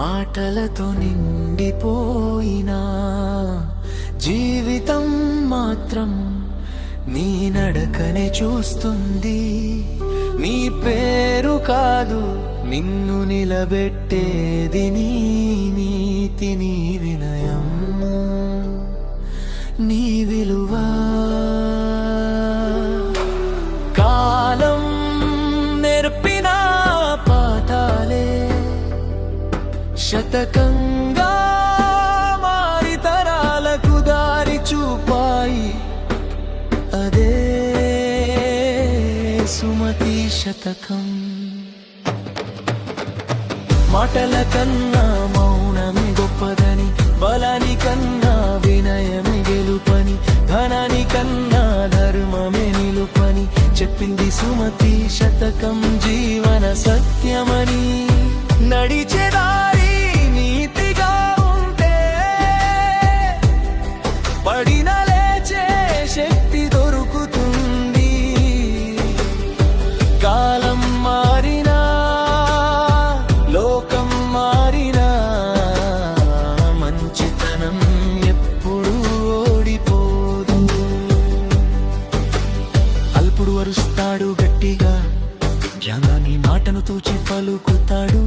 మాటలతో నిండిపోయినా జీవితం మాత్రం నీ నడకనే చూస్తుంది. నీ పేరు కాదు నిన్ను నిలబెట్టేది నీ నీతి నీ వినయం. నీ విలువ శతకంగా మారి తరాలకు దారి చూపాయి. అదే సుమతి శతకం. మాటల కన్నా మౌనమే గొప్పదని బలాని కన్నా వినయమే గెలుపని ధనాని కన్నా ధర్మమే నిలుపని చెప్పింది సుమతి శతకం జీవన సత్యమని. నడిచేదా పలుకుతాడు.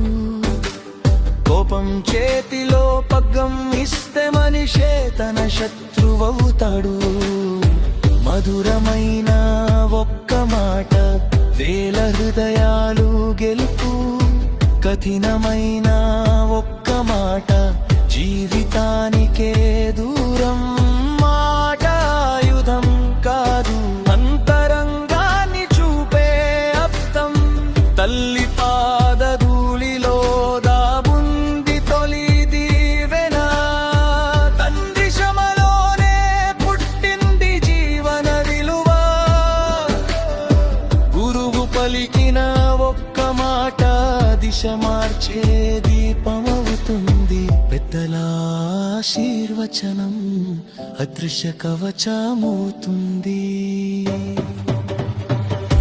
కోపం చేతిలో పగ్గం ఇస్తే మనిషే తన శత్రువవుతాడు. మధురమైన ఒక్క మాట వేల హృదయాలు గెలుపు. కఠినమైన ఒక్క పలికిన ఒక్క మాట దిశ మార్చే దీపమవుతుంది పెద్దల ఆశీర్వచనం అదృశ్య కవచమవుతుంది.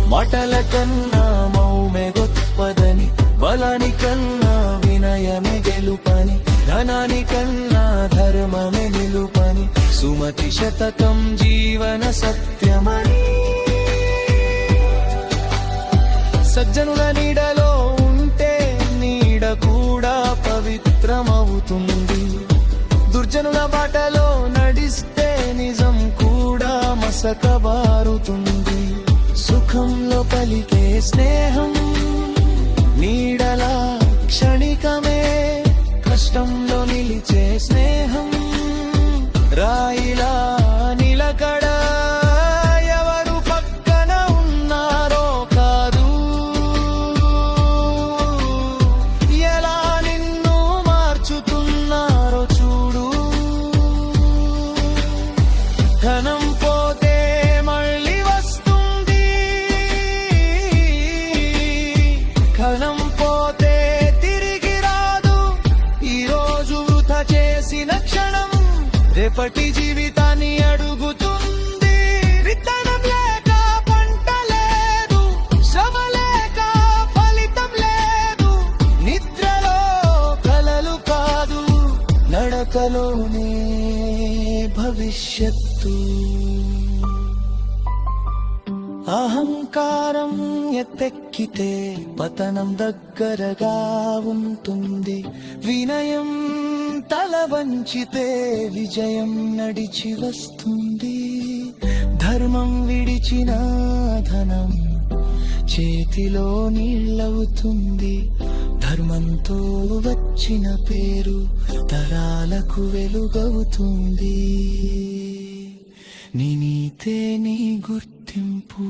మాటల కన్నా మౌమె గొప్పదని బలాని కన్నా వినయమే గెలుపని ధనాని కన్నా ధర్మమే నిలుపని సుమతి శతకం జీవన సత్యమని. సజ్జనుల నీడలో ఉంటే నీడ కూడా పవిత్రమవుతుంది. దుర్జనుల బాటలో నడిస్తే నిజం కూడా మసకబారుతుంది. సుఖంలో పలికే స్నేహం నీడలా రేపటి జీవితాన్ని అడుగుతుంది. విత్తనం లేక పంట లేదు శ్రమ లేక ఫలితం లేదు. నిద్రలో కలలు కాదు నడకలోనే భవిష్యత్తు. అహంకారం ఎత్తెక్కితే పతనం దగ్గరగా ఉంటుంది. వంచితే విజయం నడిచి వస్తుంది. ధర్మం విడిచిన ధనం చేతిలో నీళ్ళవుతుంది. ధర్మంతో వచ్చిన పేరు తరాలకు వెలుగవుతుంది. నీ నీతే నీ గుర్తింపు.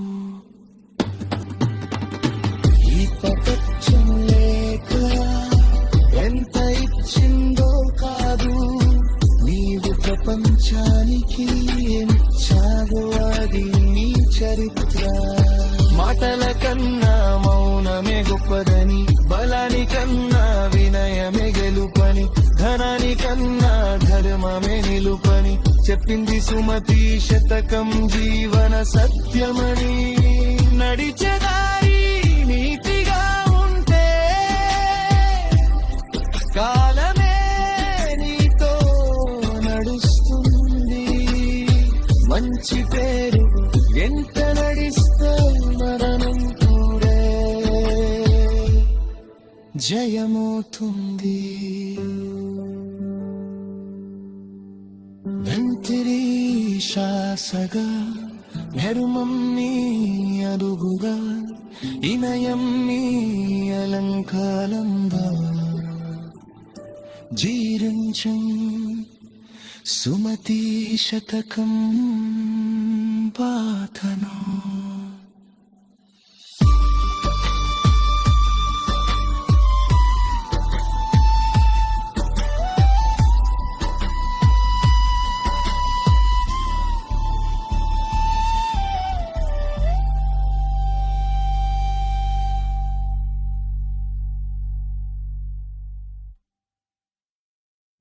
చరిత్ర. మాటల కన్నా మౌనమే గొప్పదని బలాని కన్నా వినయమే గెలుపని ధనాని కన్నా ధర్మమే నిలుపని చెప్పింది సుమతి శతకం జీవన సత్యమని. నడిచేదారి నీతిగా ఉంటే కాలం జయమవుతుంది. వెంతిరి శ్వాసగా మెరుమం నీ అడుగుగా ఇనయం నీ అలంకాలంగా జీరించం సుమతి శతకం పాతను.